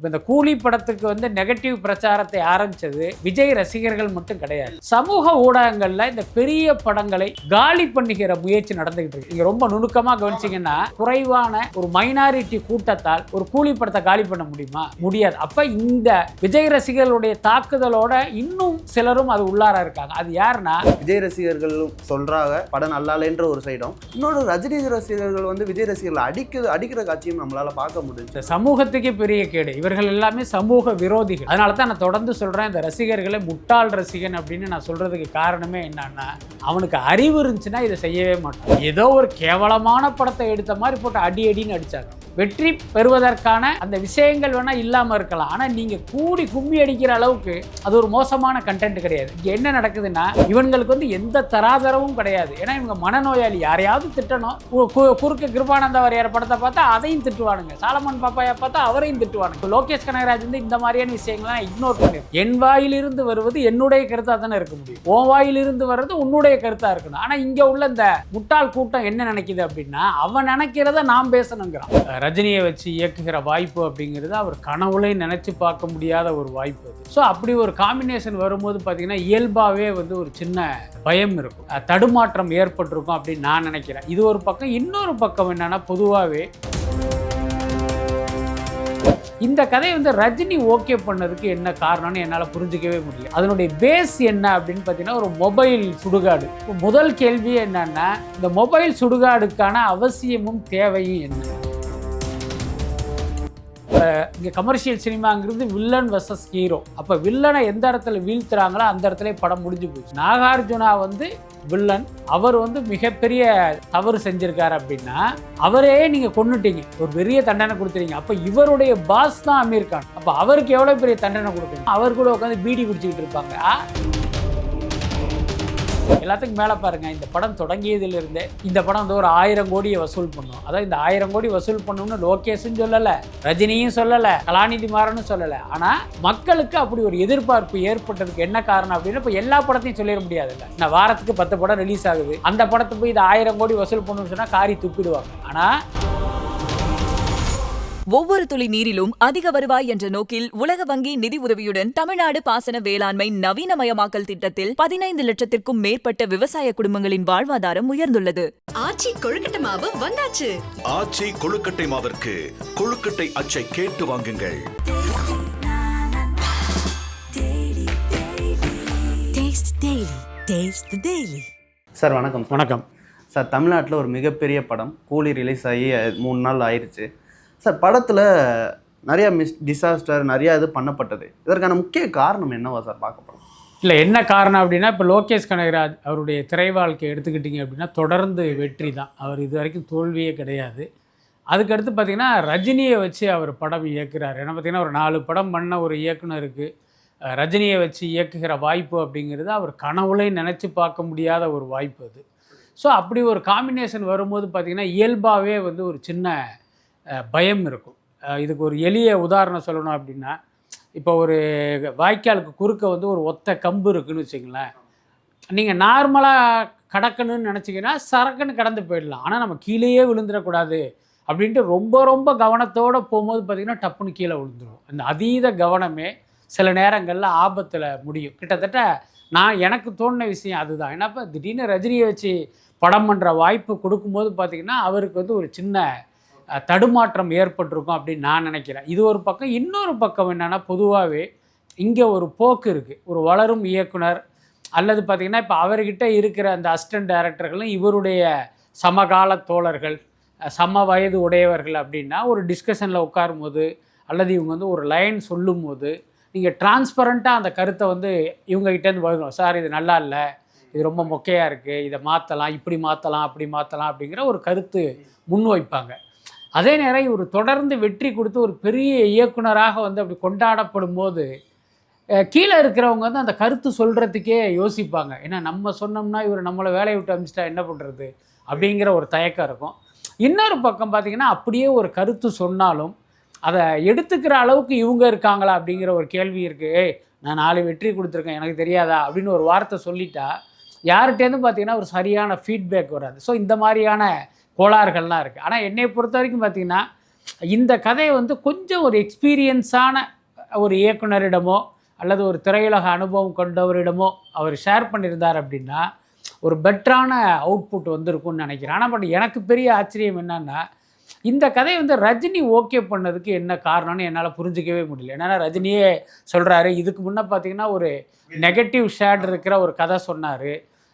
இப்போ இந்த கூலி படத்துக்கு வந்து நெகட்டிவ் பிரச்சாரத்தை ஆரம்பிச்சது விஜய் ரசிகர்கள் மட்டும் கிடையாது. சமூக ஊடகங்கள்ல இந்த பெரிய படங்களை காலி பண்ணுகிற முயற்சி நடந்துகிட்டு இருக்கு. நீங்க ரொம்ப நுணுக்கமா கவனிச்சீங்கன்னா குறைவான ஒரு மைனாரிட்டி கூட்டத்தால் ஒரு கூலி படத்தை காலி பண்ண முடியுமா? முடியாது. அப்ப இந்த விஜய் ரசிகர்களுடைய தாக்குதலோட இன்னும் சிலரும் அது உள்ளார இருக்காங்க. அது யாருன்னா விஜய் ரசிகர்கள் சொல்றாங்க படம் நல்லாலேன்ற ஒரு சைடும். இன்னொரு ரஜினி ரசிகர்கள் வந்து விஜய் ரசிகர்கள் அடிக்க அடிக்கிற காட்சியும் நம்மளால பார்க்க இந்த சமூகத்துக்கே பெரிய கேடு. இவர்கள் எல்லாமே சமூக விரோதிகள். அதனால தான் நான் தொடர்ந்து சொல்கிறேன் இந்த ரசிகர்களை முட்டாள் ரசிகன் அப்படின்னு நான் சொல்கிறதுக்கு காரணமே என்னன்னா அவனுக்கு அறிவு இருந்துச்சுன்னா இதை செய்யவே மாட்டான். ஏதோ ஒரு கேவலமான படத்தை எடுத்த மாதிரி போட்டு அடி அடின்னு அடித்தாங்க வெற்றி பெறுவதற்கான அந்த விஷயங்கள் வேணால் இல்லாமல் இருக்கலாம். ஆனால் நீங்கள் கூடி கும்மி அடிக்கிற அளவுக்கு அது ஒரு மோசமான கண்டென்ட் கிடையாது. இங்கே என்ன நடக்குதுன்னா இவங்களுக்கு வந்து எந்த தராதரவும் கிடையாது. ஏன்னா இவங்க மனநோயாளி. யாரையாவது திட்டணும். கு- கு- குறுக்கு கிருபானந்த வாரியார் படத்தை பார்த்தா அதையும் திட்டுவானுங்க. சாலமன் பாப்பாயா பார்த்தா அவரையும் திட்டுவானுங்க. லோகேஷ் கனகராஜ் வந்து இந்த மாதிரியான விஷயங்கள்லாம் இக்னோர் பண்ணி. என் வாயிலிருந்து வருவது என்னுடைய கருத்தா தானே இருக்க முடியும். உன் வாயிலிருந்து வர்றது உன்னுடைய கருத்தா இருக்கணும். ஆனா இங்க உள்ள இந்த முட்டாள் கூட்டம் என்ன நினைக்குது அப்படின்னா அவன் நினைக்கிறத நாம் பேசணுங்கிறான். ரஜினியை வச்சு இயக்குகிற வாய்ப்பு அப்படிங்கிறது அவர் கனவுலையும் நினைச்சு பார்க்க முடியாத ஒரு வாய்ப்பு அது. ஸோ அப்படி ஒரு காம்பினேஷன் வரும்போது பார்த்தீங்கன்னா இயல்பாகவே வந்து ஒரு சின்ன பயம் இருக்கும். தடுமாற்றம் ஏற்பட்டிருக்கும் அப்படின்னு நான் நினைக்கிறேன். இது ஒரு பக்கம். இன்னொரு பக்கம் என்னன்னா பொதுவாகவே இந்த கதையை வந்து ரஜினி ஓகே பண்ணதுக்கு என்ன காரணம்னு என்னால் புரிஞ்சிக்கவே முடியல. அதனுடைய பேஸ் என்ன அப்படின்னு பார்த்தீங்கன்னா ஒரு மொபைல் சுடுகாடு. முதல் கேள்வி என்னன்னா இந்த மொபைல் சுடுகாடுக்கான அவசியமும் தேவையும் என்ன? இங்கே கமர்ஷியல் சினிமாங்கிறது வில்லன் வர்சஸ் ஹீரோ அப்போ வில்லனை எந்த இடத்துல வீழ்த்துறாங்களோ அந்த இடத்துல படம் முடிஞ்சு போச்சு. நாகார்ஜுனா வந்து வில்லன் அவர் வந்து மிகப்பெரிய தவறு செஞ்சிருக்காரு அப்படின்னா அவரே நீங்கள் கொண்டுட்டீங்க ஒரு பெரிய தண்டனை கொடுத்துறீங்க அப்போ இவருடைய பாஸ் தான் அமீர் கான். அப்போ அவருக்கு எவ்வளோ பெரிய தண்டனை கொடுக்கணும்? அவர் கூட உட்காந்து பீடி குடிச்சிக்கிட்டு இருப்பாங்க. எல்லாத்துக்கும் மேலே பாருங்கள் இந்த படம் தொடங்கியதிலிருந்தே இந்த படம் வந்து ஒரு ஆயிரம் கோடியை வசூல் பண்ணும். அதாவது இந்த ஆயிரம் கோடி வசூல் பண்ணணும்னு லோகேஷும் சொல்லலை ரஜினியும் சொல்லலை கலாநிதி மாறனும் சொல்லலை. ஆனால் மக்களுக்கு அப்படி ஒரு எதிர்பார்ப்பு ஏற்பட்டதுக்கு என்ன காரணம் அப்படின்னு இப்போ எல்லா படத்தையும் சொல்லிட முடியாதுல்ல. நான் வாரத்துக்கு பத்து படம் ரிலீஸ் ஆகுது. அந்த படத்தை போய் இது ஆயிரம் கோடி வசூல் பண்ணணும்னு சொன்னால் காரி துப்பிடுவாங்க. ஆனால் ஒவ்வொரு துளி நீரிலும் அதிக வருவாய் என்ற நோக்கில் உலக வங்கி நிதி உதவியுடன் தமிழ்நாடு பாசன வேளாண்மை நவீனமயமாக்கல் திட்டத்தில் பதினைந்து லட்சத்திற்கும் மேற்பட்ட விவசாய குடும்பங்களின் வாழ்வாதாரம் உயர்ந்துள்ளது. ஆச்சி கொழுக்கட்டை மாவு வந்தாச்சு. ஆச்சி கொழுக்கட்டை மாவிற்கு கொழுக்கட்டை அச்சை கேட்டு வாங்குங்கள். சார் வணக்கம். வணக்கம். சார் தமிழ்நாட்டில் ஒரு மிகப்பெரிய படம் கூலி ரிலீஸ் ஆகி மூணு நாள் ஆயிடுச்சு சார் படத்தில் நிறையா மிஸ் டிசாஸ்டர் நிறையா இது பண்ணப்பட்டது. இதற்கான முக்கிய காரணம் என்னவா சார் பார்க்க போகிறோம் இல்லை என்ன காரணம் அப்படின்னா இப்போ லோகேஷ் கனகராஜ் அவருடைய திரை வாழ்க்கை எடுத்துக்கிட்டிங்க அப்படின்னா தொடர்ந்து வெற்றி தான். அவர் இது வரைக்கும் தோல்வியே கிடையாது. அதுக்கடுத்து பார்த்திங்கன்னா ரஜினியை வச்சு அவர் படம் இயக்குறார். ஏன்னா பார்த்திங்கன்னா ஒரு நாலு படம் பண்ண ஒரு இயக்குனருக்கு ரஜினியை வச்சு இயக்குகிற வாய்ப்பு அப்படிங்கிறது அவர் கனவுலையும் நினச்சி பார்க்க முடியாத ஒரு வாய்ப்பு அது. ஸோ அப்படி ஒரு காம்பினேஷன் வரும்போது பார்த்திங்கன்னா இயல்பாகவே வந்து ஒரு சின்ன பயம் இருக்கும். இதுக்கு ஒரு எளிய உதாரணம் சொல்லணும் அப்படின்னா இப்போ ஒரு வாய்க்காலுக்கு குறுக்க வந்து ஒரு ஒத்த கம்பு இருக்குன்னு வச்சுங்களேன் நீங்கள் நார்மலாக கடக்கணும்னு நினச்சிங்கன்னா சரக்குன்னு கடந்து போயிடலாம். ஆனால் நம்ம கீழேயே விழுந்துடக்கூடாது அப்படின்ட்டு ரொம்ப ரொம்ப கவனத்தோடு போகும்போது பார்த்திங்கன்னா டப்புன்னு கீழே விழுந்துடும் அந்த அதீத கவனமே சில நேரங்களில் ஆபத்தில் முடியும். கிட்டத்தட்ட நான் எனக்கு தோணின விஷயம் அதுதான். ஏன்னா இப்போ திடீர்னு ரஜினியை வச்சு படம் பண்ணுற வாய்ப்பு கொடுக்கும்போது பார்த்திங்கன்னா அவருக்கு வந்து ஒரு சின்ன தடுமாற்றம் ஏற்பட்டிருக்கும் அப்படின்னு நான் நினைக்கிறேன். இது ஒரு பக்கம். இன்னொரு பக்கம் என்னென்னா பொதுவாகவே இங்கே ஒரு போக்கு இருக்குது ஒரு வளரும் இயக்குனர் அல்லது பார்த்திங்கன்னா இப்போ அவர்கிட்ட இருக்கிற அந்த அசிஸ்டன்ட் டைரக்டர்களும் இவருடைய சமகால தோழர்கள் சம வயது உடையவர்கள் அப்படின்னா ஒரு டிஸ்கஷனில் உட்காரும் போது அல்லது இவங்க வந்து ஒரு லைன் சொல்லும்போது நீங்கள் டிரான்ஸ்பரண்ட்டாக அந்த கருத்தை வந்து இவங்ககிட்டேருந்து வரும் சார் இது நல்லா இல்லை. இது ரொம்ப மொக்கையாக இருக்குது இதை மாற்றலாம் இப்படி மாற்றலாம் அப்படி மாற்றலாம் அப்படிங்கிற ஒரு கருத்து முன்வைப்பாங்க அதே நேரம் இவர் தொடர்ந்து வெற்றி கொடுத்து ஒரு பெரிய இயக்குனராக வந்து அப்படி கொண்டாடப்படும் போது கீழே இருக்கிறவங்க வந்து அந்த கருத்து சொல்கிறதுக்கே யோசிப்பாங்க. ஏன்னா நம்ம சொன்னோம்னா இவர் நம்மளை வேலையை விட்டு அமிச்சிட்டா என்ன பண்ணுறது அப்படிங்கிற ஒரு தயக்கம் இருக்கும். இன்னொரு பக்கம் பார்த்திங்கன்னா அப்படியே ஒரு கருத்து சொன்னாலும் அதை எடுத்துக்கிற அளவுக்கு இவங்க இருக்காங்களா அப்படிங்கிற ஒரு கேள்வி இருக்குது ஏய் நான் நாலு வெற்றி கொடுத்துருக்கேன் எனக்கு தெரியாதா? அப்படின்னு ஒரு வார்த்தை சொல்லிட்டா யார்கிட்டேருந்து பார்த்திங்கன்னா ஒரு சரியான ஃபீட்பேக் வராது. ஸோ இந்த மாதிரியான கோளாறுகள்லாம் இருக்குது ஆனால் என்னை பொறுத்த வரைக்கும் பார்த்தீங்கன்னா இந்த கதையை வந்து கொஞ்சம் ஒரு எக்ஸ்பீரியன்ஸான ஒரு இயக்குனரிடமோ அல்லது ஒரு திரையுலக அனுபவம் கொண்டவரிடமோ அவர் ஷேர் பண்ணியிருந்தார் அப்படின்னா ஒரு பெட்டரான அவுட்புட் வந்திருக்கும்னு நினைக்கிறேன். ஆனால் பட் எனக்கு பெரிய ஆச்சரியம் என்னன்னா இந்த கதையை வந்து ரஜினி ஓகே பண்ணதுக்கு என்ன காரணம்னு என்னால் புரிஞ்சிக்கவே முடியல. ஏன்னா ரஜினியே சொல்கிறாரு இதுக்கு முன்னே பார்த்தீங்கன்னா ஒரு நெகட்டிவ் ஷேட் இருக்கிற ஒரு கதை சொன்னார்.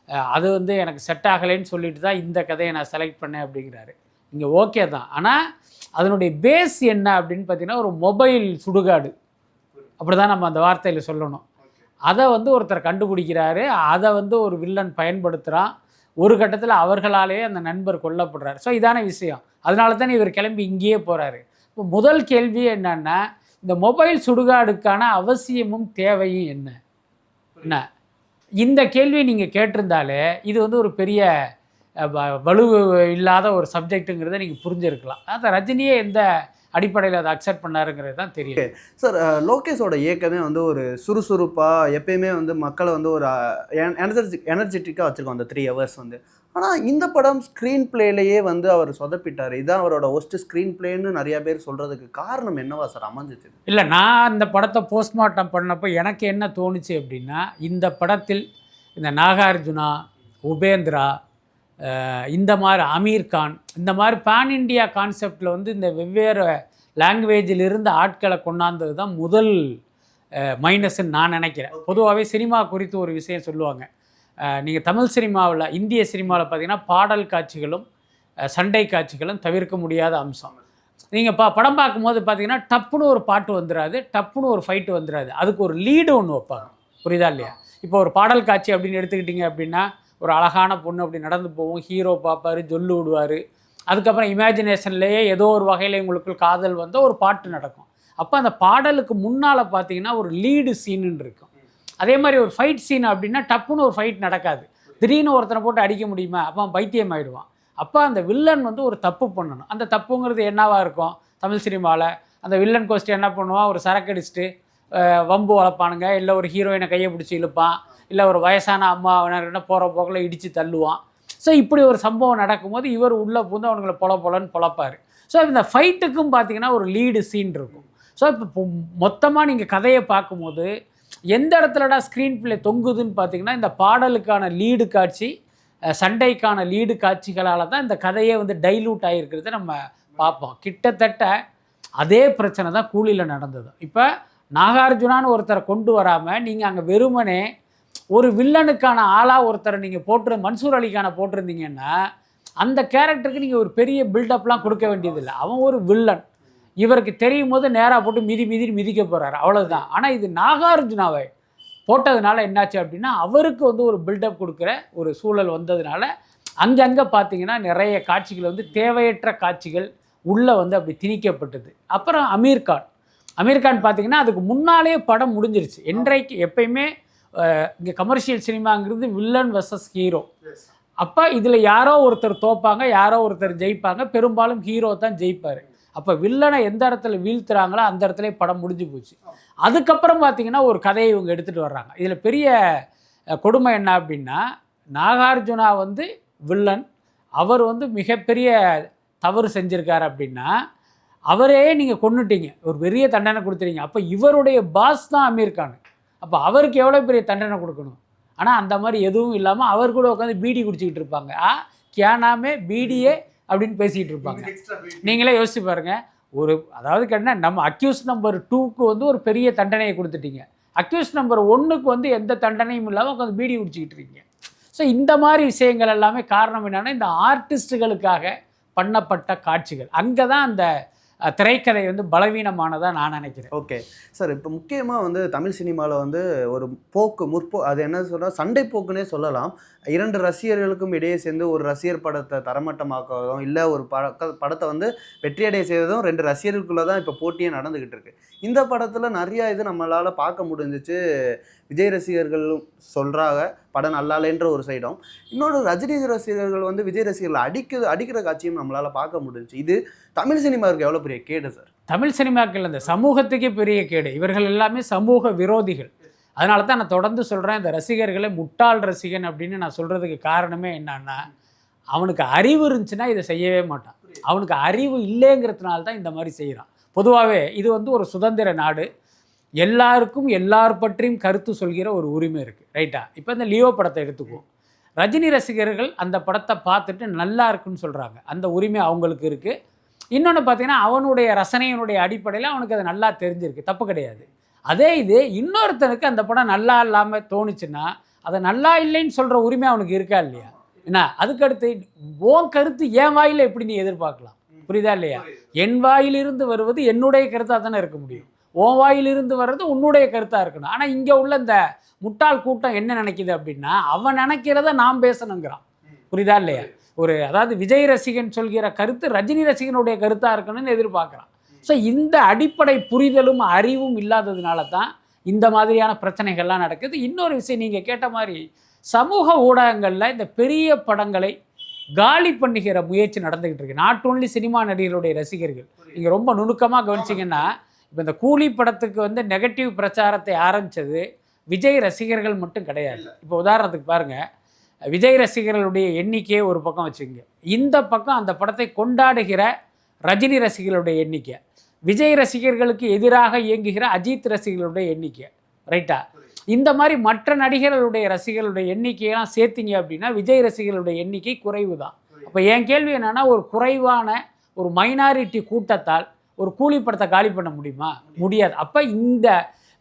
அது வந்து எனக்கு செட் ஆகலைன்னு சொல்லிட்டு தான் இந்த கதையை நான் செலக்ட் பண்ணேன் அப்படிங்கிறாரு. இங்கே ஓகே தான். ஆனால் அதனுடைய பேஸ் என்ன அப்படின்னு பார்த்தீங்கன்னா ஒரு மொபைல் சுடுகாடு. அப்படி தான் நம்ம அந்த வார்த்தையில் சொல்லணும். அதை வந்து ஒருத்தர் கண்டுபிடிக்கிறாரு. அதை வந்து ஒரு வில்லன் பயன்படுத்துகிறான் ஒரு கட்டத்தில் அவர்களாலேயே அந்த நண்பர் கொல்லப்படுறார். ஸோ இதான விஷயம். அதனால தான் இவர் கிளம்பி இங்கேயே போகிறாரு இப்போ முதல் கேள்வி என்னன்னா இந்த மொபைல் சுடுகாடுக்கான அவசியமும் தேவையும் என்ன? என்ன? இந்த கேள்வி நீங்கள் கேட்டிருந்தாலே இது வந்து ஒரு பெரிய வ- வலு இல்லாத ஒரு சப்ஜெக்ட்டுங்கிறத நீங்கள் புரிஞ்சிருக்கலாம். அதை ரஜினியே எந்த அடிப்படையில் அதை அக்செப்ட் பண்ணாருங்கிறது தான் தெரியும் சார் லோகேஷோட இயக்கமே வந்து ஒரு சுறுசுறுப்பாக எப்பயுமே வந்து மக்களை வந்து ஒரு எனர்ஜி எனர்ஜெட்டிக்காக வச்சுருக்கோம் அந்த த்ரீ ஹவர்ஸ் வந்து. ஆனால் இந்த படம் ஸ்க்ரீன் பிளேலையே வந்து அவர் சொதப்பிட்டார். இதான் அவரோட ஒஸ்ட் ஸ்க்ரீன் பிளேன்னு நிறைய பேர் சொல்கிறதுக்கு காரணம் என்னவா சார் அமைஞ்சிச்சு இல்லை நான் அந்த படத்தை போஸ்ட்மார்ட்டம் பண்ணப்போ எனக்கு என்ன தோணுச்சு அப்படின்னா இந்த படத்தில் இந்த நாகார்ஜுனா உபேந்திரா இந்த மாதிரி அமீர் கான் இந்த மாதிரி பேன் இண்டியா கான்செப்டில் வந்து இந்த வெவ்வேறு லாங்குவேஜில் இருந்து ஆட்களை கொண்டாந்தது தான் முதல் மைனஸ்ன்னு நான் நினைக்கிறேன். பொதுவாகவே சினிமா குறித்து ஒரு விஷயம் சொல்லுவாங்க. நீங்கள் தமிழ் சினிமாவில் இந்திய சினிமாவில் பார்த்தீங்கன்னா பாடல் காட்சிகளும் சண்டை காட்சிகளும் தவிர்க்க முடியாத அம்சம். நீங்கள் பா படம் பார்க்கும்போது பார்த்தீங்கன்னா டப்புன்னு ஒரு பாட்டு வந்துடாது டப்புன்னு ஒரு ஃபைட்டு வந்துடாது அதுக்கு ஒரு லீடு ஒன்று வைப்பாங்க. புரியுதா இல்லையா? இப்போ ஒரு பாடல் காட்சி அப்படின்னு எடுத்துக்கிட்டிங்க அப்படின்னா ஒரு அழகான பொண்ணு அப்படி நடந்து போவோம் ஹீரோ பார்ப்பாரு ஜொல்லு விடுவார். அதுக்கப்புறம் இமேஜினேஷன்லேயே ஏதோ ஒரு வகையில் உங்களுக்கு காதல் வந்து ஒரு பாட்டு நடக்கும். அப்போ அந்த பாடலுக்கு முன்னால் பார்த்தீங்கன்னா ஒரு லீடு சீனுன்னு இருக்கும். அதே மாதிரி ஒரு ஃபைட் சீன் அப்படின்னா டப்புன்னு ஒரு ஃபைட் நடக்காது. திடீர்னு ஒருத்தனை போட்டு அடிக்க முடியுமா? அப்போ பைத்தியம் ஆயிடுவான் அப்போ அந்த வில்லன் வந்து ஒரு தப்பு பண்ணணும். அந்த தப்புங்கிறது என்னவாக இருக்கும்? தமிழ் சினிமாவில் அந்த வில்லன் கோஸ்ட் என்ன பண்ணுவான்? ஒரு சரக்கு அடிச்சுட்டு வம்பு வளர்ப்பானுங்க. இல்லை ஒரு ஹீரோயினை கையை பிடிச்சி இழுப்பான். இல்லை ஒரு வயசான அம்மா என்ன போகிற போக்கில் இடித்து தள்ளுவான். ஸோ இப்படி ஒரு சம்பவம் நடக்கும்போது இவர் உள்ளே பூந்து அவனுங்களை பொல பொலன்னு பொழப்பார். ஸோ இந்த ஃபைட்டுக்கும் பார்த்தீங்கன்னா ஒரு லீடு சீன் இருக்கும். ஸோ இப்போ மொத்தமாக நீங்கள் கதையை பார்க்கும்போது எந்த இடத்துலடா ஸ்க்ரீன் பிளே தொங்குதுன்னு பார்த்தீங்கன்னா இந்த பாடலுக்கான லீடு காட்சி சண்டைக்கான லீடு காட்சிகளால் தான் இந்த கதையே வந்து டைலூட் ஆகிருக்கிறத நம்ம பார்ப்போம். கிட்டத்தட்ட அதே பிரச்சனை தான் கூலியில் நடந்தது. இப்போ நாகார்ஜுனான்னு ஒருத்தரை கொண்டு வராமல் நீங்கள் அங்கே வெறுமனே ஒரு வில்லனுக்கான ஆளாக ஒருத்தரை நீங்கள் போட்டு மன்சூர் அலிக்கான போட்டிருந்தீங்கன்னா அந்த கேரக்டருக்கு நீங்கள் ஒரு பெரிய பில்டப்லாம் கொடுக்க வேண்டியதில்லை. அவன் ஒரு வில்லன். இவருக்கு தெரியும் போது நேராக போட்டு மிதி மிதி மிதிக்க போகிறாரு அவ்வளவுதான். ஆனால் இது நாகார்ஜுனாவை போட்டதுனால என்னாச்சு அப்படின்னா அவருக்கு வந்து ஒரு பில்டப் கொடுக்குற ஒரு சூழல் வந்ததுனால அங்கங்கே பார்த்தீங்கன்னா நிறைய காட்சிகள் வந்து தேவையற்ற காட்சிகள் உள்ளே வந்து அப்படி திணிக்கப்பட்டது. அப்புறம் அமீர் கான். அமீர் கான் பார்த்தீங்கன்னா அதுக்கு முன்னாலே படம் முடிஞ்சிருச்சு. என்றைக்கு எப்பயுமே இங்கே கமர்ஷியல் சினிமாங்கிறது வில்லன் வர்சஸ் ஹீரோ அப்போ இதில் யாரோ ஒருத்தர் தோப்பாங்க யாரோ ஒருத்தர் ஜெயிப்பாங்க. பெரும்பாலும் ஹீரோ தான் ஜெயிப்பார். அப்போ வில்லனை எந்த இடத்துல வீழ்த்துறாங்களோ அந்த இடத்துல படம் முடிஞ்சு போச்சு. அதுக்கப்புறம் பார்த்தீங்கன்னா ஒரு கதையை இவங்க எடுத்துகிட்டு வர்றாங்க. இதில் பெரிய கொடுமை என்ன அப்படின்னா நாகார்ஜுனா வந்து வில்லன் அவர் வந்து மிகப்பெரிய தவறு செஞ்சுருக்காரு அப்படின்னா அவரே நீங்கள் கொண்டுட்டீங்க ஒரு பெரிய தண்டனை கொடுத்துறீங்க அப்போ இவருடைய பாஸ் தான் அமீர் கான். அப்போ அவருக்கு எவ்வளோ பெரிய தண்டனை கொடுக்கணும்? ஆனால் அந்த மாதிரி எதுவும் இல்லாமல் அவர் கூட உட்காந்து பீடி குடிச்சிக்கிட்டு இருப்பாங்க. ஆ கியானாமே பீடியே அப்படின்னு பேசிக்கிட்டு இருப்பாங்க. நீங்களே யோசிச்சு பாருங்க. ஒரு அதாவது கேட்டால் நம்ம அக்யூஸ் நம்பர் டூக்கு வந்து ஒரு பெரிய தண்டனையை கொடுத்துட்டீங்க. அக்யூஸ் நம்பர் ஒன்றுக்கு வந்து எந்த தண்டனையும் இல்லாமல் உட்காந்து பீடி குடிச்சிக்கிட்டு இருக்கீங்க. ஸோ இந்த மாதிரி விஷயங்கள் எல்லாமே காரணம் என்னன்னா இந்த ஆர்டிஸ்ட்டுகளுக்காக பண்ணப்பட்ட காட்சிகள். அங்கே தான் அந்த திரைக்கதை வந்து பலவீனமானதாக நான் நினைக்கிறேன். ஓகே. சார் இப்போ முக்கியமாக வந்து தமிழ் சினிமாவில் வந்து ஒரு போக்கு முற்போ அது என்ன சொல்கிறா சண்டை போக்குன்னே சொல்லலாம். இரண்டு ரசிகர்களுக்கும் இடையே சேர்ந்து ஒரு ரசிகர் படத்தை தரமட்டமாக்குவதும் இல்லை ஒரு பட படத்தை வந்து வெற்றியடைய செய்வதும் ரெண்டு ரசிகர்களுக்குள்ளே தான் இப்போ போட்டியே நடந்துக்கிட்டு இருக்கு. இந்த படத்தில் நிறையா இது நம்மளால் பார்க்க முடிஞ்சிச்சு. விஜய் ரசிகர்களும் சொல்கிறாங்க படம் நல்லாலேன்ற ஒரு சைடும். இன்னொரு ரஜினி ரசிகர்கள் வந்து விஜய் ரசிகர்களை அடிக்க அடிக்கிற காட்சியும் நம்மளால் பார்க்க முடிஞ்சுச்சு. இது தமிழ் சினிமாவுக்கு எவ்வளோ பெரிய கேடு சார்? தமிழ் சினிமாக்கள் இந்த சமூகத்துக்கே பெரிய கேடு. இவர்கள் எல்லாமே சமூக விரோதிகள். அதனால தான் நான் தொடர்ந்து சொல்கிறேன் இந்த ரசிகர்களை முட்டாள் ரசிகன் அப்படின்னு நான் சொல்கிறதுக்கு காரணமே என்னன்னா அவனுக்கு அறிவு இருந்துச்சுன்னா இதை செய்யவே மாட்டான். அவனுக்கு அறிவு இல்லைங்கிறதுனால தான் இந்த மாதிரி செய்கிறான் பொதுவாகவே இது வந்து ஒரு சுதந்திர நாடு. எல்லாருக்கும் எல்லார் பற்றியும் கருத்து சொல்கிற ஒரு உரிமை இருக்குது ரைட்டா? இப்போ இந்த லியோ படத்தை எடுத்துக்குவோம். ரஜினி ரசிகர்கள் அந்த படத்தை பார்த்துட்டு நல்லா இருக்குன்னு சொல்கிறாங்க அந்த உரிமை அவங்களுக்கு இருக்குது இன்னொன்று பார்த்தீங்கன்னா அவனுடைய ரசனையினுடைய அடிப்படையில் அவனுக்கு அது நல்லா தெரிஞ்சிருக்கு. தப்பு கிடையாது. அதே இது இன்னொருத்தனுக்கு அந்த படம் நல்லா இல்லாமல் தோணுச்சுன்னா அதை நல்லா இல்லைன்னு சொல்கிற உரிமை அவனுக்கு இருக்கா இல்லையா? என்ன? அதுக்கடுத்து உன் கருத்து என் வாயில் எப்படி நீ எதிர்பார்க்கலாம்? புரியுதா இல்லையா? என் வாயிலிருந்து வருவது என்னுடைய கருத்தாக தானே இருக்க முடியும். உன் வாயிலிருந்து வர்றது உன்னுடைய கருத்தாக இருக்கணும். ஆனால் இங்கே உள்ள இந்த முட்டாள் கூட்டம் என்ன நினைக்குது அப்படின்னா அவன் நினைக்கிறத நான் பேசணுங்கிறான். புரியுதா இல்லையா? ஒரு அதாவது விஜய் ரசிகன் சொல்கிற கருத்து ரஜினி ரசிகனுடைய கருத்தாக இருக்கணும்னு எதிர்பார்க்குறான். ஸோ இந்த அடிப்படை புரிதலும் அறிவும் இல்லாததுனால தான் இந்த மாதிரியான பிரச்சனைகள்லாம் நடக்குது. இன்னொரு விஷயம் நீங்கள் கேட்ட மாதிரி சமூக ஊடகங்களில் இந்த பெரிய படங்களை காலி பண்ணுகிற முயற்சி நடந்துக்கிட்டு இருக்கு. நாட் ஓன்லி சினிமா நடிகர்களுடைய ரசிகர்கள். நீங்கள் ரொம்ப நுணுக்கமாக கவனிச்சிங்கன்னா இப்போ இந்த கூலி படத்துக்கு வந்து நெகட்டிவ் பிரச்சாரத்தை ஆரம்பித்தது விஜய் ரசிகர்கள் மட்டும் கிடையாது. இப்போ உதாரணத்துக்கு பாருங்கள் விஜய் ரசிகர்களுடைய எண்ணிக்கையே ஒரு பக்கம் வச்சுங்க இந்த பக்கம் அந்த படத்தை கொண்டாடுகிற ரஜினி ரசிகர்களுடைய எண்ணிக்கை. விஜய் ரசிகர்களுக்கு எதிராக இயங்குகிற அஜித் ரசிகர்களுடைய எண்ணிக்கை ரைட்டா இந்த மாதிரி மற்ற நடிகர்களுடைய ரசிகர்களுடைய எண்ணிக்கையெல்லாம் சேர்த்தீங்க அப்படின்னா விஜய் ரசிகர்களுடைய எண்ணிக்கை குறைவு தான் அப்போ என் கேள்வி என்னென்னா ஒரு குறைவான ஒரு மைனாரிட்டி கூட்டத்தால் ஒரு கூலி படத்தை காலி பண்ண முடியுமா? முடியாது. அப்போ இந்த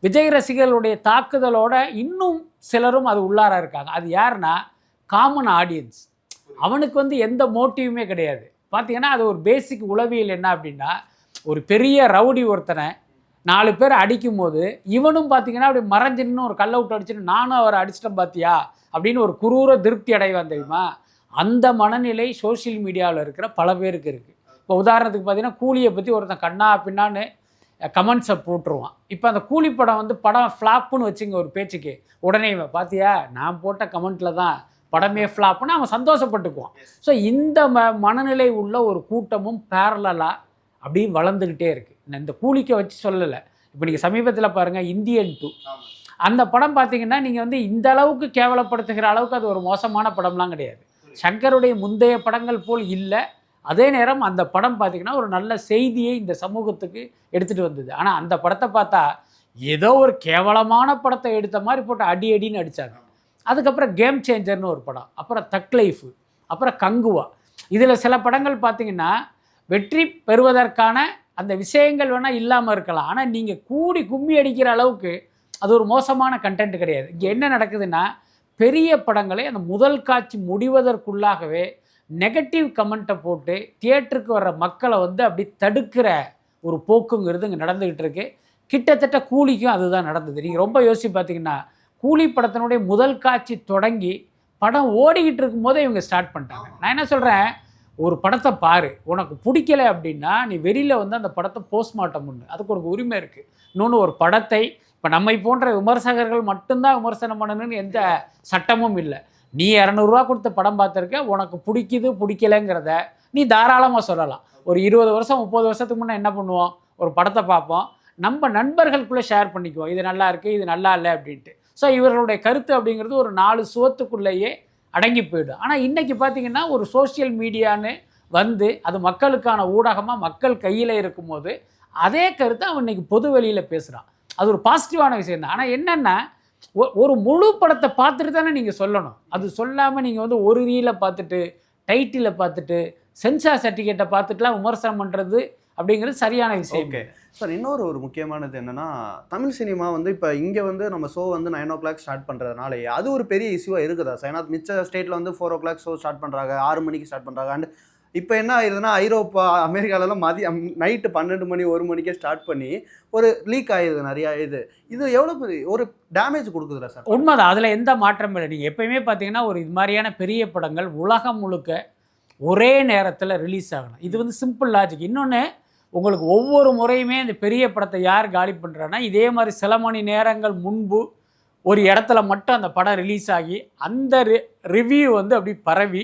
விஜய் ரசிகர்களுடைய தாக்குதலோட இன்னும் சிலரும் அது உள்ளார இருக்காங்க. அது யாருன்னா காமன் ஆடியன்ஸ் அவனுக்கு வந்து எந்த மோட்டிவுமே கிடையாது. பார்த்தீங்கன்னா அது ஒரு பேசிக் உளவியல் என்ன அப்படின்னா ஒரு பெரிய ரவுடி ஒருத்தனை நாலு பேர் அடிக்கும் போது இவனும் பார்த்தீங்கன்னா அப்படி மறைஞ்சு நின்னு ஒரு கல்லை விட்டு அடிச்சுட்டு நானும் அவரை அடிச்சிட்டேன் பார்த்தியா அப்படின்னு ஒரு குரூர திருப்தி அடைவான் தெரியுமா? அந்த மனநிலை சோஷியல் மீடியாவில் இருக்கிற பல பேருக்கு இருக்குது இப்போ உதாரணத்துக்கு பார்த்தீங்கன்னா கூலியை பற்றி ஒருத்தன் கண்ணா பின்னான்னு கமெண்ட்ஸை போட்டுருவான். இப்போ அந்த கூலி படம் வந்து படம் ஃப்ளாப்புன்னு வச்சுங்க ஒரு பேச்சுக்கு. உடனே இவன் பார்த்தியா நான் போட்ட கமெண்ட்டில் தான் படமே ஃப்ளாப்னு அவன் சந்தோஷப்பட்டுக்குவான். ஸோ இந்த ம மனநிலை உள்ள ஒரு கூட்டமும் பேரலாக அப்படியே வளர்ந்துக்கிட்டே இருக்குது இந்த கூலிக்கை வச்சு சொல்லலை. இப்போ நீங்கள் சமீபத்தில் பாருங்கள் இந்தியன் டூ. அந்த படம் பார்த்தீங்கன்னா நீங்கள் வந்து இந்த அளவுக்கு கேவலப்படுத்துகிற அளவுக்கு அது ஒரு மோசமான படம்லாம் கிடையாது. சங்கருடைய முந்தைய படங்கள் போல் இல்லை. அதே நேரம் அந்த படம் பார்த்தீங்கன்னா ஒரு நல்ல செய்தியை இந்த சமூகத்துக்கு எடுத்துகிட்டு வந்தது. ஆனால் அந்த படத்தை பார்த்தா ஏதோ ஒரு கேவலமான படத்தை எடுத்த மாதிரி போட்டு அடி அடின்னு அடித்தாங்க அதுக்கப்புறம் கேம் சேஞ்சர்னு ஒரு படம். அப்புறம் தக் லைஃபு அப்புறம் கங்குவா இதில் சில படங்கள் பார்த்தீங்கன்னா வெற்றி பெறுவதற்கான அந்த விஷயங்கள் வேணால் இல்லாமல் இருக்கலாம். ஆனால் நீங்கள் கூடி கும்மி அடிக்கிற அளவுக்கு அது ஒரு மோசமான கண்டென்ட் கிடையாது. இங்கே என்ன நடக்குதுன்னா பெரிய படங்களை அந்த முதல் காட்சி முடிவதற்குள்ளாகவே நெகட்டிவ் கமெண்ட்டை போட்டு தியேட்டருக்கு வர்ற மக்களை வந்து அப்படி தடுக்கிற ஒரு போக்குங்கிறது இங்கே நடந்துக்கிட்டு இருக்கு. கிட்டத்தட்ட கூலிக்கும் அதுதான் நடந்தது. நீங்கள் ரொம்ப யோசிச்சு பார்த்தீங்கன்னா கூலி படத்தினுடைய முதல் காட்சி தொடங்கி படம் ஓடிக்கிட்டு இருக்கும்போதே இவங்க ஸ்டார்ட் பண்ணிட்டாங்க. நான் என்ன சொல்கிறேன் ஒரு படத்தை பாரு. உனக்கு பிடிக்கல அப்படின்னா நீ வெளியில் வந்து அந்த படத்தை போஸ்ட்மார்ட்டம் பண்ணு. அதுக்கு ஒரு உரிமை இருக்குது இன்னொன்று ஒரு படத்தை இப்போ நம்மை போன்ற விமர்சகர்கள் மட்டும்தான் விமர்சனம் பண்ணணும்னு எந்த சட்டமும் இல்லை. நீ இரநூறுவா கொடுத்த படம் பார்த்துருக்க உனக்கு பிடிக்குது பிடிக்கலைங்கிறத நீ தாராளமாக சொல்லலாம். ஒரு இருபது வருஷம் முப்பது வருஷத்துக்கு முன்னே என்ன பண்ணுவோம்? ஒரு படத்தை பார்ப்போம். நம்ம நண்பர்களுக்குள்ளே ஷேர் பண்ணிக்குவோம். இது நல்லா இருக்குது இது நல்லா இல்லை அப்படின்ட்டு. ஸோ இவர்களுடைய கருத்து அப்படிங்கிறது ஒரு நாலு சுவத்துக்குள்ளேயே அடங்கி போயிடும். ஆனால் இன்றைக்கி பார்த்திங்கன்னா ஒரு சோஷியல் மீடியான்னு வந்து அது மக்களுக்கான ஊடகமாக மக்கள் கையில் இருக்கும்போது அதே கருத்தை அவன் இன்றைக்கி பொது வெளியில் பேசுகிறான் அது ஒரு பாசிட்டிவான விஷயம் தான். ஆனால் என்னென்னா ஒ- ஒரு முழு படத்தை பார்த்துட்டு தானே நீங்கள் சொல்லணும். அது சொல்லாமல் நீங்கள் வந்து ஒரு ரீலை பார்த்துட்டு டைட்டிலை பார்த்துட்டு சென்சார் சர்டிஃபிகேட்டை பார்த்துட்டுலாம் விமர்சனம் பண்ணுறது அப்படிங்கிறது சரியான விஷயம். சார் இன்னொரு ஒரு முக்கியமானது என்னன்னா தமிழ் சினிமா வந்து இப்போ இங்கே வந்து நம்ம ஷோ வந்து நைன் ஓ கிளாக் ஸ்டார்ட் பண்ணுறதுனால அது ஒரு பெரிய இஷ்யூவாக இருக்குதா? சார் ஏன்னா மிச்ச ஸ்டேட்டில் வந்து four o'clock show start பண்ணுறாங்க ஆறு மணிக்கு ஸ்டார்ட் பண்ணுறாங்க அண்ட் இப்போ என்ன ஆயிருதுன்னா ஐரோப்பா அமெரிக்காலலாம் மதியம் நைட்டு பன்னெண்டு மணி ஒரு மணிக்கே ஸ்டார்ட் பண்ணி ஒரு லீக் ஆயிடுது நிறையா இது. இது எவ்வளோ பெரிய ஒரு டேமேஜ் கொடுக்குதுல சார்? உண்மைதான். அதில் எந்த மாற்றமும் இல்லை. நீங்கள் எப்பயுமே பார்த்தீங்கன்னா ஒரு இது மாதிரியான பெரிய படங்கள் உலகம் முழுக்க ஒரே நேரத்தில் ரிலீஸ் ஆகணும். இது வந்து சிம்பிள் லாஜிக் இன்னொன்று உங்களுக்கு ஒவ்வொரு முறையுமே இந்த பெரிய படத்தை யார் காலி பண்ணுறான்னா இதே மாதிரி சில மணி நேரங்கள் முன்பு ஒரு இடத்துல மட்டும் அந்த படம் ரிலீஸ் ஆகி அந்த ரிவ்யூ வந்து அப்படி பரவி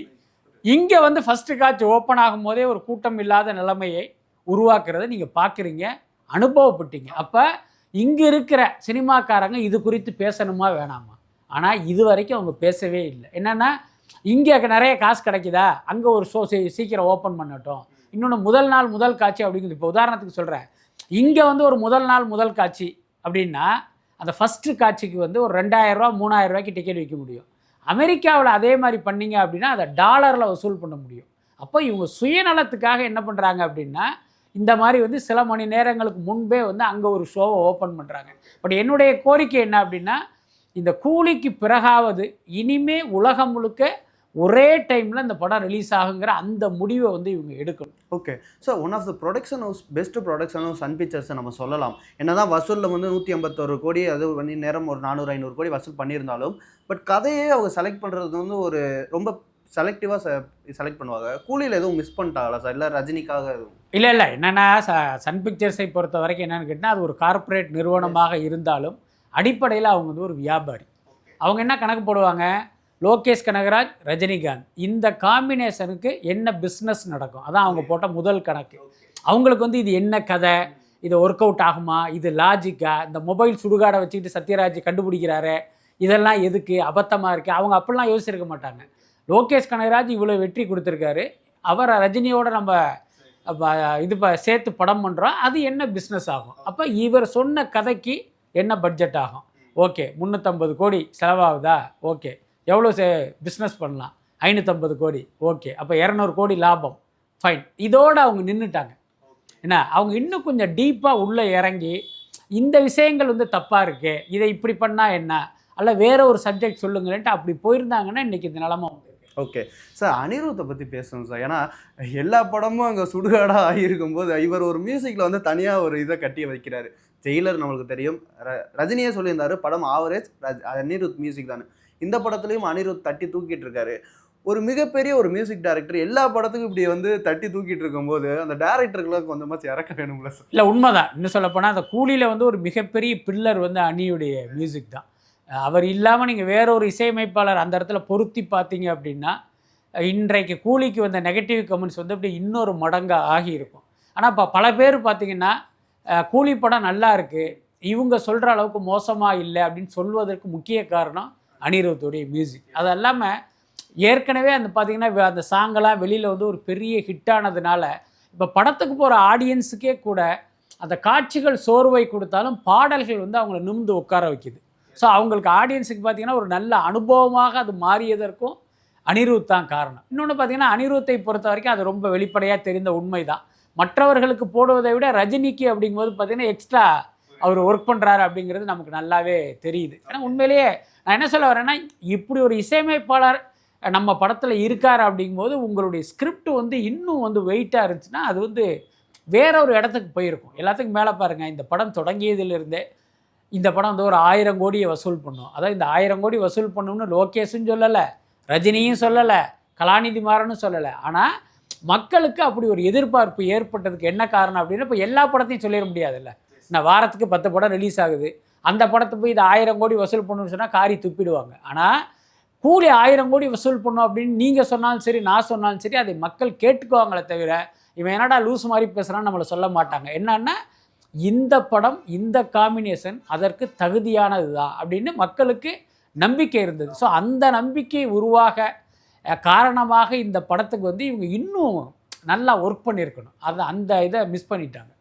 இங்கே வந்து ஃபஸ்ட்டு காட்சி ஓப்பன் ஆகும் போதே ஒரு கூட்டம் இல்லாத நிலைமையை உருவாக்குறத நீங்கள் பார்க்குறீங்க அனுபவப்பட்டீங்க. அப்போ இங்கே இருக்கிற சினிமாக்காரங்க இது குறித்து பேசணுமா வேணாமா? ஆனால் இது வரைக்கும் அவங்க பேசவே இல்லை. என்னென்னா இங்கே நிறைய காசு கிடைக்குதா? அங்கே ஒரு ஷோ சீக்கிரம் ஓப்பன் பண்ணட்டும். இன்னொன்று முதல் நாள் முதல் காட்சி அப்படிங்கிறது இப்போ உதாரணத்துக்கு சொல்கிறேன் இங்கே வந்து ஒரு முதல் நாள் முதல் காட்சி அப்படின்னா அந்த ஃபஸ்ட்டு காட்சிக்கு வந்து ஒரு ரெண்டாயிரரூவா மூணாயிரரூவாய்க்கு டிக்கெட் விற்க முடியும். அமெரிக்காவில் அதே மாதிரி பண்ணிங்க அப்படின்னா அதை டாலரில் வசூல் பண்ண முடியும். அப்போ இவங்க சுயநலத்துக்காக என்ன பண்ணுறாங்க அப்படின்னா இந்த மாதிரி வந்து சில மணி நேரங்களுக்கு முன்பே வந்து அங்கே ஒரு ஷோவை ஓப்பன் பண்ணுறாங்க பட் என்னுடைய கோரிக்கை என்ன அப்படின்னா இந்த கூலிக்கு பிறகாவது இனிமே உலகம் முழுக்க ஒரே டைமில் இந்த படம் ரிலீஸ் ஆகுங்கிற அந்த முடிவை வந்து இவங்க எடுக்கணும். Okay so one of the production house best production house Sun பிக்சர்ஸை நம்ம சொல்லலாம். என்னதான் வசூலில் வந்து நூற்றி ஐம்பத்தொரு கோடி அது மணி நேரம் ஒரு நானூறு ஐநூறு கோடி வசூல் பண்ணியிருந்தாலும் பட் கதையே அவங்க செலக்ட் பண்ணுறது வந்து ஒரு ரொம்ப செலக்டிவாக செலக்ட் பண்ணுவாங்க. கூலியில் எதுவும் மிஸ் பண்ணிட்டாங்களா சார் இல்லை ரஜினிக்காக எதுவும்? இல்லை இல்லை. என்னென்னா ச சன் பிக்சர்ஸை பொறுத்த வரைக்கும் என்னென்னு கேட்டால் அது ஒரு கார்ப்பரேட் நிறுவனமாக இருந்தாலும் அடிப்படையில் அவங்க வந்து ஒரு வியாபாரி. அவங்க என்ன கணக்கு போடுவாங்க? லோகேஷ் கனகராஜ் ரஜினிகாந்த். இந்த காம்பினேஷனுக்கு என்ன பிஸ்னஸ் நடக்கும்? அதான் அவங்க போட்ட முதல் கணக்கு. அவங்களுக்கு வந்து இது என்ன கதை? இது ஒர்க் அவுட் ஆகுமா? இது லாஜிக்கா இந்த மொபைல் சுடுகாடை வச்சுக்கிட்டு சத்யராஜ் கண்டுபிடிக்கிறாரு. இதெல்லாம் எதுக்கு? அபத்தமாக இருக்குது அவங்க அப்படிலாம் யோசிச்சிருக்க மாட்டாங்க. லோகேஷ் கனகராஜ் இவ்வளோ வெற்றி கொடுத்துருக்காரு. அவரை ரஜினியோட நம்ம இது ப சேர்த்து படம் பண்ணுறோம் அது என்ன பிஸ்னஸ் ஆகும்? அப்போ இவர் சொன்ன கதைக்கு என்ன பட்ஜெட் ஆகும்? ஓகே முந்நூற்றம்பது கோடி செலவாகுதா? ஓகே. எவ்வளோ சே பிஸ்னஸ் பண்ணலாம்? ஐநூற்றம்பது கோடி. ஓகே அப்போ இரநூறு கோடி லாபம். ஃபைன் இதோடு அவங்க நின்றுட்டாங்க என்ன? அவங்க இன்னும் கொஞ்சம் டீப்பாக உள்ளே இறங்கி இந்த விஷயங்கள் வந்து தப்பாக இருக்கு இதை இப்படி பண்ணால் என்ன? அல்ல வேற ஒரு சப்ஜெக்ட் சொல்லுங்களேன்ட்டு அப்படி போயிருந்தாங்கன்னா இன்றைக்கி இந்த நிலமை ஓகே சார் அனிருத்தை பற்றி பேசணும் சார் ஏன்னா எல்லா படமும் அங்கே சுடுகாடாக ஆகியிருக்கும் போது இவர் ஒரு மியூசிக்கில் வந்து தனியாக ஒரு இதை கட்டி வைக்கிறாரு. ஜெயிலர் நம்மளுக்கு தெரியும். ரஜினியே சொல்லியிருந்தாரு படம் ஆவரேஜ் ரஜ் அனிருத் மியூசிக் தானே இந்த படத்துலையும் அனிருத் தட்டி தூக்கிட்டு இருக்காரு ஒரு மிகப்பெரிய ஒரு மியூசிக் டைரக்டர் எல்லா படத்துக்கும் இப்படி வந்து தட்டி தூக்கிட்டு இருக்கும்போது அந்த டேரக்டருக்குலாம் கொஞ்சமாச்சும் இறக்க வேணும்ல சார் இல்லை உண்மைதான். இன்னும் சொல்லப்போனால் அந்த கூலியில் வந்து ஒரு மிகப்பெரிய பில்லர் வந்து அணியுடைய மியூசிக் தான். அவர் இல்லாமல் நீங்கள் வேற ஒரு இசையமைப்பாளர் அந்த இடத்துல பொருத்தி பார்த்தீங்க அப்படின்னா இன்றைக்கு கூலிக்கு வந்த நெகட்டிவ் கமெண்ட்ஸ் வந்து அப்படி இன்னொரு மடங்காக ஆகியிருக்கும். ஆனால் இப்போ பல பேர் பார்த்தீங்கன்னா கூலி படம் நல்லா இருக்குது இவங்க சொல்கிற அளவுக்கு மோசமாக இல்லை அப்படின்னு சொல்வதற்கு முக்கிய காரணம் அனிருத்துடைய மியூசிக் அது இல்லாமல் ஏற்கனவே அந்த பார்த்தீங்கன்னா அந்த சாங்கெல்லாம் வெளியில் வந்து ஒரு பெரிய ஹிட்டானதுனால இப்போ படத்துக்கு போகிற ஆடியன்ஸுக்கே கூட அந்த காட்சிகள் சோர்வை கொடுத்தாலும் பாடல்கள் வந்து அவங்கள நிமிந்து உட்கார வைக்குது. ஸோ அவங்களுக்கு ஆடியன்ஸுக்கு பார்த்திங்கன்னா ஒரு நல்ல அனுபவமாக அது மாறியதற்கும் அனிருத் தான் காரணம். இன்னொன்று பார்த்தீங்கன்னா அனிருத்தை பொறுத்த வரைக்கும் அது ரொம்ப வெளிப்படையாக தெரிந்த உண்மை தான் மற்றவர்களுக்கு போடுவதை விட ரஜினிக்கு அப்படிங்கும்போது பார்த்தீங்கன்னா எக்ஸ்ட்ரா அவர் ஒர்க் பண்ணுறாரு அப்படிங்கிறது நமக்கு நல்லாவே தெரியுது. ஏன்னா உண்மையிலேயே நான் என்ன சொல்ல வரேன்னா இப்படி ஒரு இசையமைப்பாளர் நம்ம படத்தில் இருக்கார் அப்படிங்கும்போது உங்களுடைய ஸ்கிரிப்ட் வந்து இன்னும் வந்து வெயிட்டாக இருந்துச்சுன்னா அது வந்து வேற ஒரு இடத்துக்கு போயிருக்கும். எல்லாத்துக்கும் மேலே பாருங்கள் இந்த படம் தொடங்கியதிலிருந்தே இந்த படம் வந்து ஒரு ஆயிரம் கோடியை வசூல் பண்ணும். அதாவது இந்த ஆயிரம் கோடி வசூல் பண்ணணும்னு லோகேஷும் சொல்லலை ரஜினியும் சொல்லலை கலாநிதி மாறனும் சொல்லலை. ஆனால் மக்களுக்கு அப்படி ஒரு எதிர்பார்ப்பு ஏற்பட்டதுக்கு என்ன காரணம் அப்படின்னா இப்போ எல்லா படத்தையும் சொல்லிட முடியாதுல்ல. நான் வாரத்துக்கு பத்து படம் ரிலீஸ் ஆகுது. அந்த படத்தை போய் இது ஆயிரம் கோடி வசூல் பண்ணுன்னு சொன்னால் காரி துப்பிடுவாங்க. ஆனால் கூலி ஆயிரம் கோடி வசூல் பண்ணும் அப்படின்னு நீங்கள் சொன்னாலும் சரி நான் சொன்னாலும் சரி அதை மக்கள் கேட்டுக்குவாங்களே தவிர இவன் என்னடா லூஸ் மாதிரி பேசுகிறான்னு நம்மளை சொல்ல மாட்டாங்க. என்னன்னா இந்த படம் இந்த காம்பினேஷன் அதற்கு தகுதியானது தான் அப்படின்னு மக்களுக்கு நம்பிக்கை இருந்தது. ஸோ அந்த நம்பிக்கை உருவாக காரணமாக இந்த படத்துக்கு வந்து இவங்க இன்னும் நல்லா ஒர்க் பண்ணியிருக்கணும். அது அந்த இதை மிஸ் பண்ணிட்டாங்க.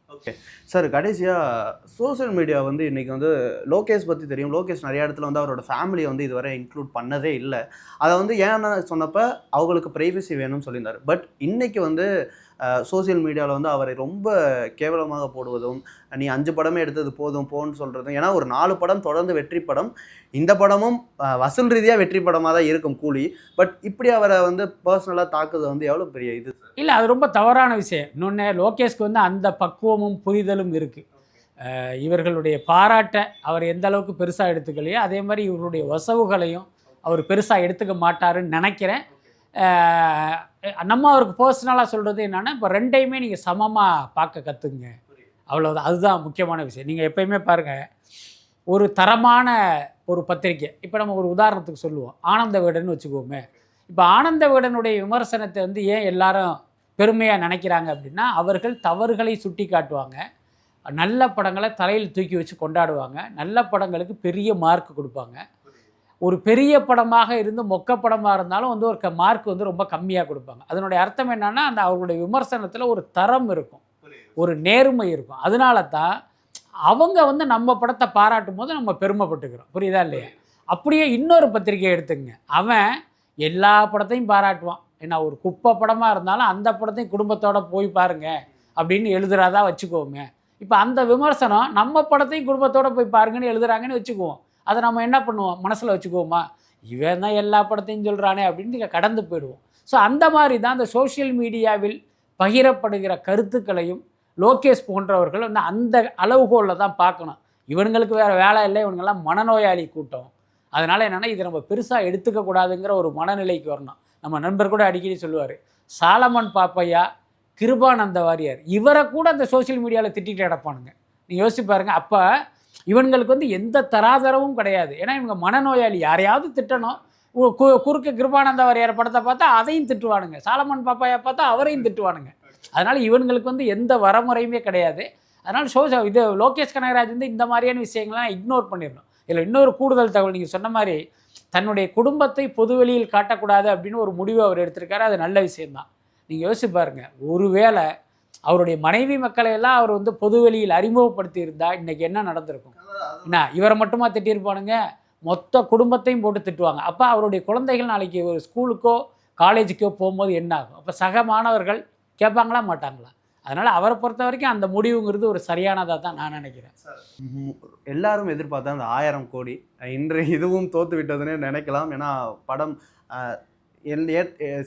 சார் கடைசியாக சோஷியல் மீடியா வந்து இன்றைக்கி வந்து லோகேஷ் பற்றி தெரியும். லோகேஷ் நிறைய இடத்துல வந்து அவரோட ஃபேமிலியை வந்து இதுவரை இன்க்ளூட் பண்ணதே இல்லை. அதை வந்து ஏன்னு சொன்னப்போ அவங்களுக்கு ப்ரைவசி வேணும்னு சொல்லியிருந்தார். பட் இன்றைக்கி வந்து சோஷியல் மீடியாவில் வந்து அவரை ரொம்ப கேவலமாக போடுவதும் நீ அஞ்சு படமே எடுத்தது போதும் போன்னு சொல்கிறதும் ஏன்னா ஒரு நாலு படம் தொடர்ந்து வெற்றி படம். இந்த படமும் வசூல் ரீதியாக வெற்றி படமாக தான் இருக்கும் கூலி. பட் இப்படி அவரை வந்து பர்சனலாக தாக்குது வந்து எவ்வளோ பெரிய இது? இல்லை அது ரொம்ப தவறான விஷயம். இன்னொன்று லோகேஷ்க்கு வந்து அந்த பக்குவமும் புரிதலும் இருக்குது இவர்களுடைய பாராட்டை அவர் எந்த அளவுக்கு பெருசாக எடுத்துக்கலையோ அதே மாதிரி இவருடைய வசவுகளையும் அவர் பெருசாக எடுத்துக்க மாட்டாருன்னு நினைக்கிறேன். நம்ம அவருக்கு பர்சனலாக சொல்கிறது என்னென்னா இப்போ ரெண்டையுமே நீங்கள் சமமாக பார்க்க கற்றுக்குங்க அவ்வளோதான் அதுதான் முக்கியமான விஷயம். நீங்கள் எப்பயுமே பாருங்கள் ஒரு தரமான ஒரு பத்திரிக்கை. இப்போ நம்ம ஒரு உதாரணத்துக்கு சொல்லுவோம். ஆனந்த விகடன் வச்சுக்குவோமே இப்போ ஆனந்த வீடனுடைய விமர்சனத்தை வந்து ஏன் எல்லாரும் பெருமையாக நினைக்கிறாங்க அப்படின்னா அவர்கள் தவறுகளை சுட்டி காட்டுவாங்க நல்ல படங்களை தலையில் தூக்கி வச்சு கொண்டாடுவாங்க. நல்ல படங்களுக்கு பெரிய மார்க் கொடுப்பாங்க. ஒரு பெரிய படமாக இருந்து மொக்க படமாக இருந்தாலும் வந்து ஒரு மார்க் வந்து ரொம்ப கம்மியாக கொடுப்பாங்க. அதனுடைய அர்த்தம் என்னன்னா அந்த அவர்களுடைய விமர்சனத்தில் ஒரு தரம் இருக்கும். ஒரு நேர்மை இருக்கும். அதனால தான் அவங்க வந்து நம்ம படத்தை பாராட்டும் போது நம்ம பெருமைப்பட்டுக்கிறோம். புரியுதா இல்லையா? அப்படியே இன்னொரு பத்திரிக்கை எடுத்துங்க. அவன் எல்லா படத்தையும் பாராட்டுவான். ஏன்னா ஒரு குப்பை படமாக இருந்தாலும் அந்த படத்தையும் குடும்பத்தோட போய் பாருங்க அப்படின்னு எழுதுறாதா வச்சுக்கோங்க இப்போ அந்த விமர்சனம் நம்ம படத்தையும் குடும்பத்தோட போய் பாருங்கன்னு எழுதுறாங்கன்னு வச்சுக்குவோம். அதை நம்ம என்ன பண்ணுவோம்? மனசில் வச்சுக்குவோமா? இவன் தான் எல்லா படத்தையும் சொல்கிறானே அப்படின்னு கடந்து போயிடுவோம். ஸோ அந்த மாதிரி தான் அந்த சோஷியல் மீடியாவில் பகிரப்படுகிற கருத்துக்களையும் லோகேஷ் போன்றவர்கள் வந்து அந்த அளவுகோலில் தான் பார்க்கணும். இவனுங்களுக்கு வேறு வேலை இல்லை இவனுங்கெல்லாம் மனநோயாளி கூட்டம். அதனால் என்னென்னா இதை நம்ம பெருசாக எடுத்துக்க கூடாதுங்கிற ஒரு மனநிலைக்கு வரணும். நம்ம நண்பர் கூட அடிக்கடி சொல்லுவார் சாலமன் பாப்பையா கிருபானந்த வாரியார். இவரை கூட அந்த சோஷியல் மீடியாவில் திட்டிகிட்டு கிடப்பானுங்க. நீங்கள் யோசிச்சு பாருங்கள் அப்போ இவன்களுக்கு வந்து எந்த தராதரவும் கிடையாது. ஏன்னா இவங்க மனநோயாளி. யாரையாவது திட்டணும். கு- கு- கிருபானந்த வாரியார் படத்தை பார்த்தா அதையும் திட்டுவானுங்க. சாலமன் பாப்பாயா பார்த்தா அவரையும் திட்டுவானுங்க. அதனால் இவங்களுக்கு வந்து எந்த வரமுறையுமே கிடையாது. அதனால் ஷோ இது லோகேஷ் கனகராஜ் வந்து இந்த மாதிரியான விஷயங்கள்லாம் இக்னோர் பண்ணிடணும். இதில் இன்னொரு கூடுதல் தகவல் நீங்கள் சொன்ன மாதிரி தன்னுடைய குடும்பத்தை பொதுவெளியில் காட்டக்கூடாது அப்படின்னு ஒரு முடிவு அவர் எடுத்திருக்காரு. அது நல்ல விஷயம்தான். நீங்கள் யோசிச்சு பாருங்கள் ஒருவேளை அவருடைய மனைவி மக்களை எல்லாம் அவர் வந்து பொதுவெளியில் அறிமுகப்படுத்தியிருந்தா இன்னைக்கு என்ன நடந்திருக்கும்? என்ன இவரை மட்டுமா திட்டியிருப்பானுங்க? மொத்த குடும்பத்தையும் போட்டு திட்டுவாங்க. அப்போ அவருடைய குழந்தைகள் நாளைக்கு ஒரு ஸ்கூலுக்கோ காலேஜுக்கோ போகும்போது என்ன ஆகும்? அப்போ சக மாணவர்கள் கேட்பாங்களா மாட்டாங்களா? அதனால் அவரை பொறுத்த வரைக்கும் அந்த முடிவுங்கிறது ஒரு சரியானதாக தான் நான் நினைக்கிறேன். எல்லாரும் எதிர்பார்த்தா அந்த ஆயிரம் கோடி இன்று இதுவும் தோத்து விட்டதுன்னு நினைக்கலாம். ஏன்னா படம்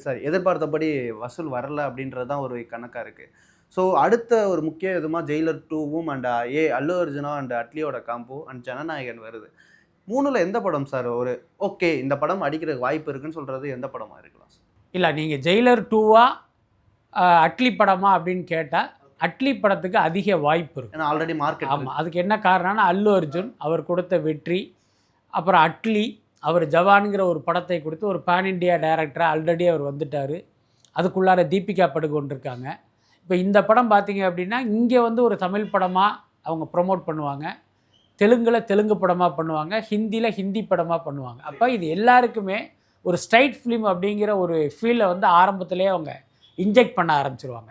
சாரி எதிர்பார்த்தபடி வசூல் வரல அப்படின்றது தான் ஒரு கணக்காக இருக்குது ஸோ அடுத்த ஒரு முக்கிய விதமாக ஜெயிலர் டூவும் and A Allu Arjuna and அட்லியோட காம்போ அண்ட் ஜனநாயகன் வருது. மூணில் எந்த படம் சார் ஒரு ஓகே இந்த படம் அடிக்கிறதுக்கு வாய்ப்பு இருக்குன்னு சொல்கிறது எந்த படமாக இருக்கலாம் சார் இல்லை நீங்கள் ஜெயிலர் டூவா அட்லி படமா அப்படின்னு கேட்டால் அட்லி படத்துக்கு அதிக வாய்ப்பு இருக்குது ஏன்னா ஆல்ரெடி மார்க்கெட் ஆமாம் அதுக்கு என்ன காரணம்னா அல்லு அர்ஜுன் அவர் கொடுத்த வெற்றி அப்புறம் அட்லி அவர் ஜவான்கிற ஒரு படத்தை கொடுத்து ஒரு பேன் இண்டியா டைரக்டராக ஆல்ரெடி அவர் வந்துட்டார். அதுக்குள்ளார தீபிகா படுகோன் இருக்காங்க. இப்போ இந்த படம் பார்த்தீங்க அப்படின்னா இங்கே வந்து ஒரு தமிழ் படமாக அவங்க ப்ரொமோட் பண்ணுவாங்க. தெலுங்கில் தெலுங்கு படமாக பண்ணுவாங்க. ஹிந்தியில் ஹிந்தி படமாக பண்ணுவாங்க. அப்போ இது எல்லாருக்குமே ஒரு ஸ்ட்ரைட் ஃபிலிம் அப்படிங்கிற ஒரு ஃபீலை வந்து ஆரம்பத்திலே அவங்க இன்ஜெக்ட் பண்ண ஆரம்பிச்சிருவாங்க.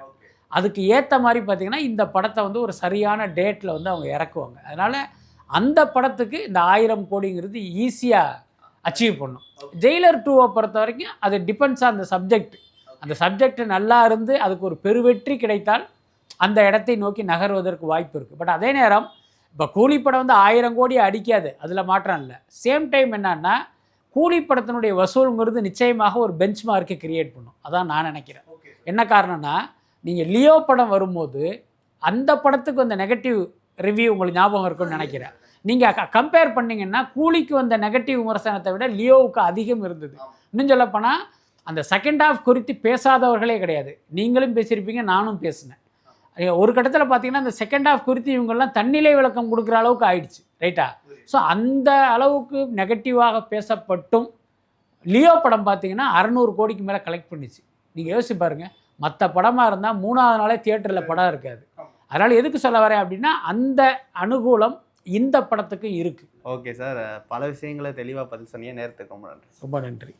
அதுக்கு ஏற்ற மாதிரி பார்த்தீங்கன்னா இந்த படத்தை வந்து ஒரு சரியான டேட்டில் வந்து அவங்க இறக்குவாங்க. அதனால் அந்த படத்துக்கு இந்த ஆயிரம் கோடிங்கிறது ஈஸியாக அச்சீவ் பண்ணும். ஜெயிலர் டூவை பொறுத்த வரைக்கும் அது டிபெண்ட்ஸ் ஆன் அந்த சப்ஜெக்ட் அந்த சப்ஜெக்ட் நல்லா இருந்து அதுக்கு ஒரு பெருவெற்றி கிடைத்தால் அந்த இடத்தை நோக்கி நகர்வதற்கு வாய்ப்பு இருக்குது பட் அதே நேரம் இப்போ கூலி படம் வந்து ஆயிரம் கோடி அடிக்காது. அதில் மாற்றம் இல்லை. சேம் டைம் என்னன்னா கூலி படத்தினுடைய வசூலுங்கிறது நிச்சயமாக ஒரு பெஞ்ச் மார்க்கை கிரியேட் பண்ணும். அதான் நான் நினைக்கிறேன். என்ன காரணம்னா நீங்கள் லியோ படம் வரும்போது அந்த படத்துக்கு வந்த நெகட்டிவ் ரிவ்யூ உங்களுக்கு ஞாபகம் இருக்கும்னு நினைக்கிறேன். நீங்கள் கம்பேர் பண்ணீங்கன்னா கூலிக்கு வந்த நெகட்டிவ் விமர்சனத்தை விட லியோவுக்கு அதிகம் இருந்தது. இன்னும் சொல்லப்போனால் அந்த செகண்ட் ஹாஃப் குறித்து பேசாதவர்களே கிடையாது. நீங்களும் பேசியிருப்பீங்க நானும் பேசினேன். ஒரு கட்டத்தில் பார்த்தீங்கன்னா அந்த செகண்ட் ஹாஃப் குறித்து இவங்கெல்லாம் தன்னிலை விளக்கம் கொடுக்குற அளவுக்கு ஆயிடுச்சு ரைட்டா ஸோ அந்த அளவுக்கு நெகட்டிவாக பேசப்பட்டும். லியோ படம் பார்த்தீங்கன்னா அறநூறு கோடிக்கு மேலே கலெக்ட் பண்ணிச்சு. நீங்கள் யோசிச்சு பாருங்க மற்ற படமாக இருந்தால் மூணாவது நாளே தியேட்டரில் படம் இருக்காது. அதனால் எதுக்கு சொல்ல வரேன் அப்படின்னா அந்த அனுகூலம் இந்த படத்துக்கு இருக்குது ஓகே சார் பல விஷயங்களை தெளிவாக பதில் சொன்னீங்க. நேரத்துக்கு ரொம்ப நன்றி ரொம்ப நன்றி.